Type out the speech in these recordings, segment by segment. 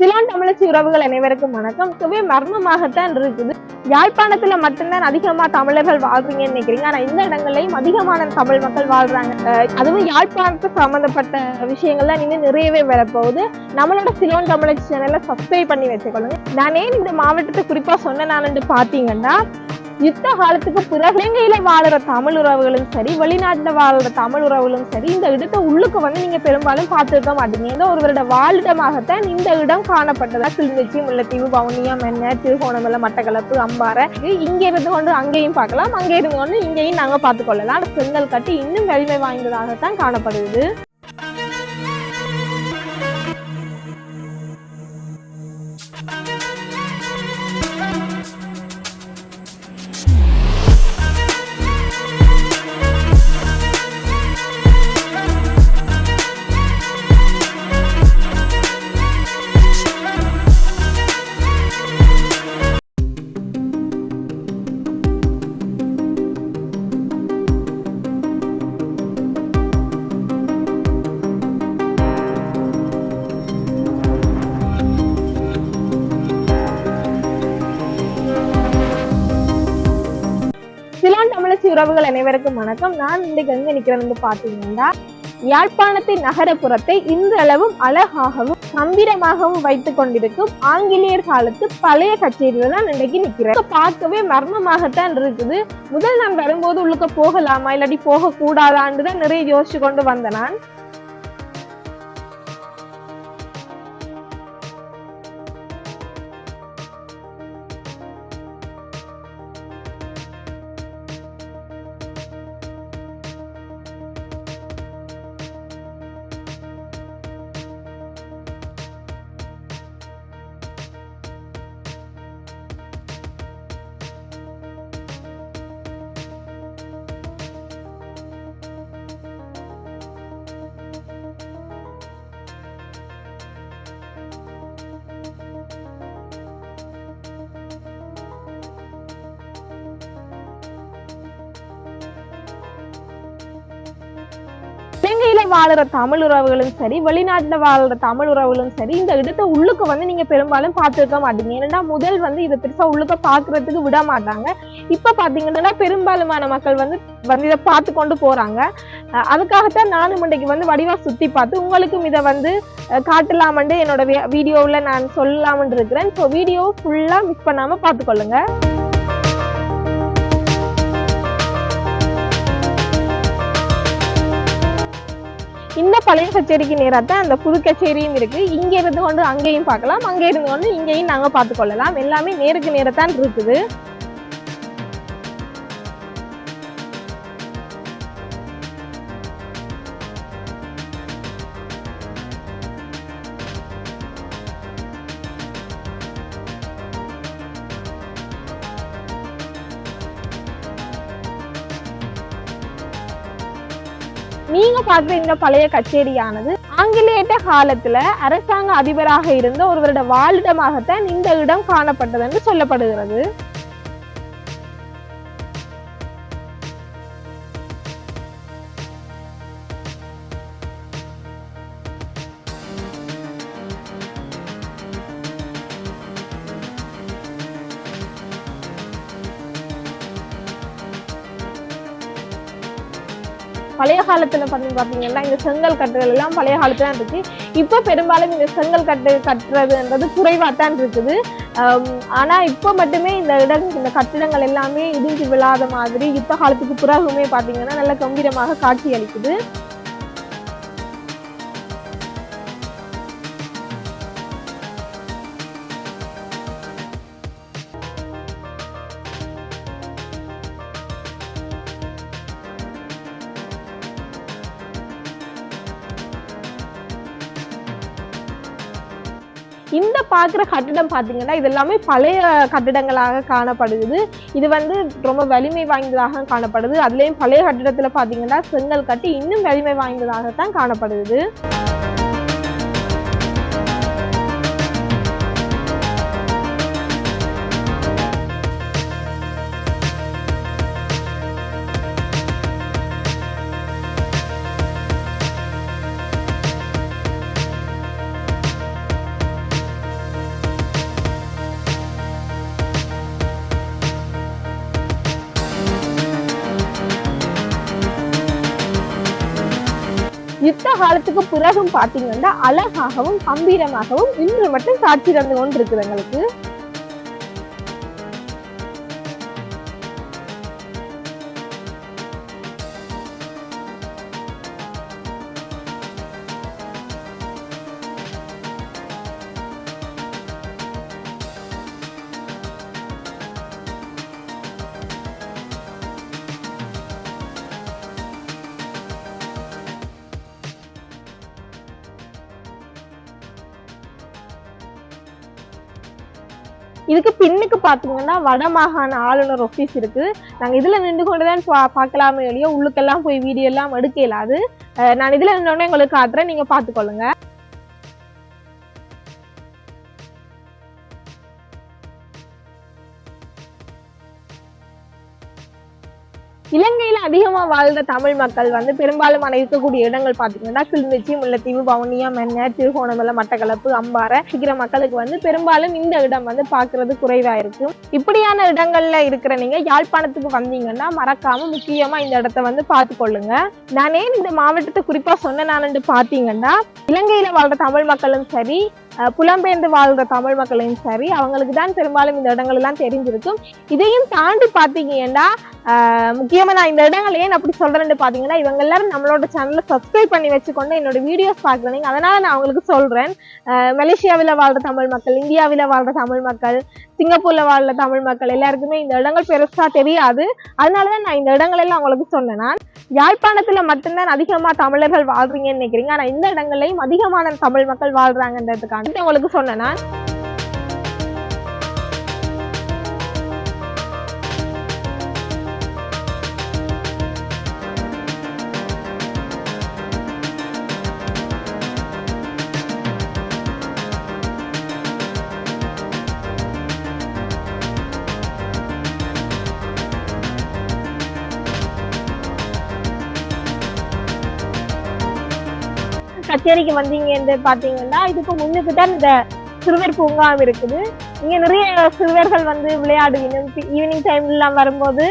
சிலான் தமிழச்சி உறவுகள் அனைவருக்கும் வணக்கம். சுவை மர்மமாகத்தான் இருக்குது. யாழ்ப்பாணத்துல மட்டும்தான் அதிகமா தமிழர்கள் வாழ்றீங்கன்னு நினைக்கிறீங்க. ஆனா இந்த இடங்கள்லயும் அதிகமான தமிழ் மக்கள் வாழ்றாங்க. அதுவும் யாழ்ப்பாணத்து சம்பந்தப்பட்ட விஷயங்கள்லாம் நீங்க நிறையவே வரப்போகுது. நம்மளோட சிலோன் தமிழச்சி சேனலை சப்ஸ்கிரைப் பண்ணி வச்சுக்கொள்ளுங்க நான் ஏன் இந்த மாவட்டத்தை குறிப்பா சொன்னேன்னு பாத்தீங்கன்னா யுத்த காலத்துக்கு பிறகு இலங்கையில வாழுற தமிழ் உறவுகளும் சரி வெளிநாட்டுல வாழுற தமிழ் உறவுகளும் சரி இந்த இடத்தை உள்ளுக்கு வந்து நீங்க பெரும்பாலும் பார்த்துருக்க மாட்டீங்க. ஏதோ ஒருவரோட வாழிடமாகத்தான் இந்த இடம் காணப்பட்டதா. கிளிநொச்சி முல்லைத்தீவு வவுனியா மென்னர் திருகோணமலை மட்டக்களப்பு அம்பாறை இங்க இருந்து கொண்டு அங்கேயும் பார்க்கலாம். அங்கே இருந்து கொண்டு இங்கேயும் நாங்க பார்த்துக்கொள்ளலாம். செங்கல் கட்டி இன்னும் வலிமை வாய்ந்ததாகத்தான் காணப்படுது. சிலான் தமிழச்சி உறவுகள் அனைவருக்கும் வணக்கம். நான் இன்றைக்கு எங்க வந்து பாத்தீங்கன்னா யாழ்ப்பாணத்தின் நகரப்புறத்தை இன்றளவும் அழகாகவும் கம்பீரமாகவும் வைத்துக் கொண்டிருக்கும் ஆங்கிலேயர் காலத்து பழைய கச்சேரியில தான் இன்றைக்கு நிக்கிறேன். பார்க்கவே மர்மமாகத்தான் இருக்குது. முதல் நான் வரும்போது உள்ளுக்க போகலாமா இல்லாட்டி போக கூடாதான்னு தான் நிறைய யோசிச்சு கொண்டு வந்தேன் நான். இலங்கையில வாழுற தமிழ் உறவுகளும் சரி வெளிநாட்டுல வாழுற தமிழ் உறவுகளும் சரி இந்த இடத்தை உள்ளுக்கு வந்து நீங்க பெரும்பாலும் பார்த்துருக்க மாட்டீங்க. ஏன்னா முதல் வந்து இதை பெருசா உள்ளுக்க பாக்குறதுக்கு விட மாட்டாங்க. இப்ப பாத்தீங்கன்னா பெரும்பாலுமான மக்கள் வந்து வந்து இதை பார்த்து கொண்டு போறாங்க. அதுக்காகத்தான் நானும் இன்றைக்கு வந்து வடிவா சுத்தி பார்த்து உங்களுக்கும் இதை வந்து காட்டலாமன்ட்டு என்னோட வீடியோவில் நான் சொல்லலாம்னு இருக்கிறேன். ஸோ வீடியோ ஃபுல்லாக மிஸ் பண்ணாமல் பார்த்துக்கொள்ளுங்க. பழைய கச்சேரிக்கு நேரா தான் அந்த புது கச்சேரியும் இருக்கு. இங்க இருந்து கொண்டு அங்கேயும் பார்க்கலாம். அங்க இருந்து கொண்டு இங்கேயும் நாங்க பார்த்துக்கொள்ளலாம். எல்லாமே நேருக்கு நேரத்தான் இருக்குது. நீங்க பார்க்குற இந்த பழைய கச்சேரியானது ஆங்கிலேயட்ட காலத்துல அரசாங்க அதிபராக இருந்த ஒருவரோட வாழிடமாகத்தான் இந்த இடம் காணப்பட்டது என்று சொல்லப்படுகிறது. பழைய காலத்துல வந்து பாத்தீங்கன்னா இந்த செங்கல் கட்டுகள் எல்லாம் பழைய காலத்துல தான் இருக்கு இப்ப பெரும்பாலும் இந்த செங்கல் கட்டு கட்டுறதுன்றது குறைவாத்தான் இருக்குது. ஆம், ஆனா இப்ப மட்டுமே இந்த இடம் இந்த கட்டிடங்கள் எல்லாமே இடிஞ்சு விழாத மாதிரி யுத்த காலத்துக்கு பிறகுமே பாத்தீங்கன்னா நல்ல கம்பீரமாக காட்சி அளிக்குது. இந்த பார்க்குற கட்டிடம் பார்த்தீங்கன்னா இது எல்லாமே பழைய கட்டிடங்களாக காணப்படுது. இது வந்து ரொம்ப வலிமை வாய்ந்ததாக காணப்படுது. அதுலேயும் பழைய கட்டிடத்தில் பார்த்தீங்கன்னா செங்கல் கட்டி இன்னும் வலிமை வாய்ந்ததாகத்தான் காணப்படுது. யுத்த காலத்துக்கு பிறகும் பார்த்தீங்கன்னா அழகாகவும் கம்பீரமாகவும் இன்று மட்டும் காட்சி தந்து கொண்டிருக்குது எங்களுக்கு இதுக்கு பின்னுக்கு பார்த்தீங்கன்னா வடமாகாண ஆளுநர் ஆஃபீஸ் இருக்குது நாங்கள் இதில் நின்று கொண்டுதான் பா பார்க்கலாமே இல்லையோ உள்ளுக்கெல்லாம் போய் வீடியோ எல்லாம் எடுக்க இயலாது. நான் இதில் நின்றோடனே உங்களுக்கு காட்டுறேன் நீங்கள் பார்த்துக்கொள்ளுங்க இலங்கையில அதிகமா வாழ்ந்த தமிழ் மக்கள் வந்து பெரும்பாலும் இருக்கக்கூடிய இடங்கள் பாத்தீங்கன்னா கிளிநொச்சி முல்லைத்தீவு வவுனியா மென்னர் திருகோணமலை மட்டக்களப்பு அம்பாறை. இருக்கிற மக்களுக்கு வந்து பெரும்பாலும் இந்த இடம் வந்து பாக்குறது குறைவா இருக்கும் இப்படியான இடங்கள்ல இருக்கிற நீங்க யாழ்ப்பாணத்துக்கு வந்தீங்கன்னா மறக்காம முக்கியமா இந்த இடத்த வந்து பார்த்து கொள்ளுங்க நான் ஏன் இந்த மாவட்டத்தை குறிப்பா சொன்னேன்னு பாத்தீங்கன்னா இலங்கையில வாழ்ற தமிழ் மக்களும் சரி அஹ் புலம்பெயர்ந்து வாழ்ற தமிழ் மக்களையும் சரி அவங்களுக்கு தான் பெரும்பாலும் இந்த இடங்கள் எல்லாம் தெரிஞ்சிருக்கும். இதையும் தாண்டி பாத்தீங்கன்னா முக்கியமாக நான் இந்த இடங்கள் ஏன் அப்படி சொல்கிறேன்னு பார்த்தீங்கன்னா இவங்க எல்லாரும் நம்மளோட சேனலை சப்ஸ்கிரைப் பண்ணி வச்சுக்கொண்டு என்னோட வீடியோஸ் பார்க்குறீங்க அதனால் நான் அவங்களுக்கு சொல்கிறேன் மலேசியாவில் வாழ்கிற வாழ்ற தமிழ் மக்கள் இந்தியாவில் வாழ்ற தமிழ் மக்கள் சிங்கப்பூரில் வாழ்ற தமிழ் மக்கள் எல்லாருக்குமே இந்த இடங்கள் பெருசாக தெரியாது. அதனாலதான் நான் இந்த இடங்கள் எல்லாம் உங்களுக்கு சொன்னேன். நான் யாழ்ப்பாணத்தில் மட்டும்தான் அதிகமாக தமிழர்கள் வாழ்றீங்கன்னு நினைக்கிறீங்க. ஆனால் இந்த இடங்களையும் அதிகமான தமிழ் மக்கள் வாழ்கிறாங்கன்றதுக்கான உங்களுக்கு சொன்னேன். நான் கச்சேரிக்கு வந்தீங்கன்னு பாத்தீங்கன்னா இதுக்கு முன்னுக்கு தான் இந்த சிறுவர் பூங்காவும் இருக்குது. இங்க நிறைய சிறுவர்கள் வந்து விளையாடுவீங்க. ஈவினிங் டைம்லாம் வரும்போது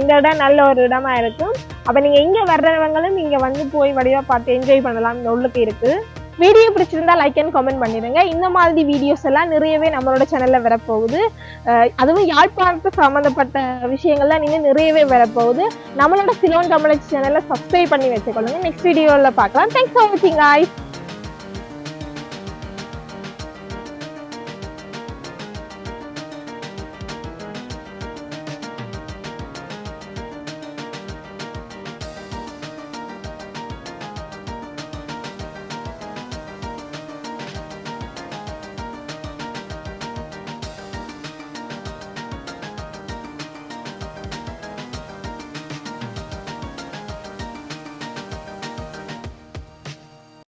இந்த இடம் நல்ல ஒரு இடமா இருக்கும். அப்ப நீங்க இங்க வர்றவங்களும் இங்க வந்து போய் வடிவா பார்த்து என்ஜாய் பண்ணலாம். இந்த உள்ளுக்கு இருக்கு. வீடியோ பிடிச்சிருந்தா லைக் அண்ட் கமெண்ட் பண்ணிடுங்க. இந்த மாதிரி வீடியோஸ் எல்லாம் நிறையவே நம்மளோட சேனல்ல வரப்போகுது. அதுவும் யாழ்ப்பாணத்து சம்மந்தப்பட்ட விஷயங்கள்லாம் நீங்க நிறையவே வரப்போகுது. நம்மளோட சிலோன் தமிழ் சேனலை சப்ஸ்கிரைப் பண்ணி வச்சுக்கொள்ளுங்க. நெக்ஸ்ட் வீடியோவில் பார்க்கலாம். தேங்க்ஸ் ஃபார் வாட்சிங் guys.